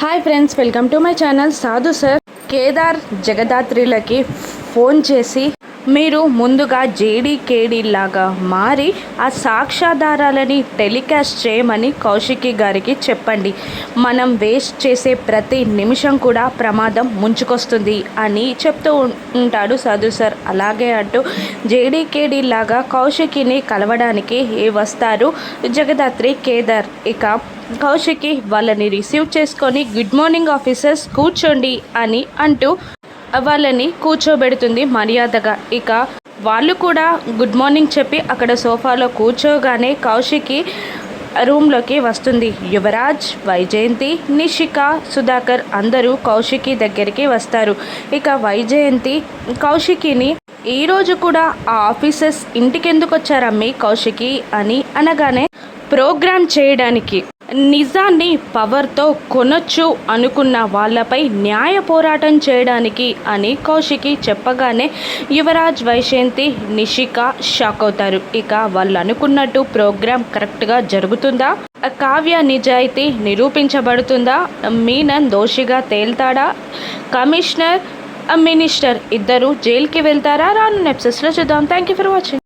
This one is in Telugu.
Hi friends welcome to my channel. Sadhu sir Kedar జగదాత్రిలకి phone చేసి మీరు ముందుగా జేడీకేడీ లాగా మారి ఆ సాక్ష్యాధారాలని టెలికాస్ట్ చేయమని కౌశికి గారికి చెప్పండి. మనం వేస్ట్ చేసే ప్రతి నిమిషం కూడా ప్రమాదం ముంచుకొస్తుంది అని చెప్తూ ఉంటాడు సాధు సార్. అలాగే అంటూ జేడీకేడీ లాగా కౌశికిని కలవడానికి వస్తారు? జగదాత్రి కేదార్. ఇక కౌశికి వాళ్ళని రిసీవ్ చేసుకొని గుడ్ మార్నింగ్ ఆఫీసర్స్ కూర్చోండి అని అంటూ వాళ్ళని కూర్చోబెడుతుంది మర్యాదగా. ఇక వాళ్ళు కూడా గుడ్ మార్నింగ్ చెప్పి అక్కడ సోఫాలో కూర్చోగానే కౌశికి రూమ్లోకి వస్తుంది. యువరాజ్ వైజయంతి నిషిక సుధాకర్ అందరూ కౌశికి దగ్గరికి వస్తారు. ఇక వైజయంతి కౌశికిని ఈరోజు కూడా ఆ ఆఫీసర్స్ ఇంటికెందుకు వచ్చారమ్మి కౌశికి అని అనగానే ప్రోగ్రామ్ చేయడానికి నిజాన్ని పవర్తో కొనొచ్చు అనుకున్న వాళ్ళపై న్యాయ పోరాటం చేయడానికి అని కౌశికి చెప్పగానే యువరాజ్ వైశంతి నిషిక షాక్ అవుతారు. ఇక వాళ్ళు అనుకున్నట్టు ప్రోగ్రామ్ కరెక్ట్గా జరుగుతుందా? కావ్య నిజాయితీ నిరూపించబడుతుందా? మీనన్ దోషిగా తేల్తాడా? కమిషనర్ మినిస్టర్ ఇద్దరు జైలుకి వెళ్తారా? రాను నెప్సెస్లో చూద్దాం. Thank you for watching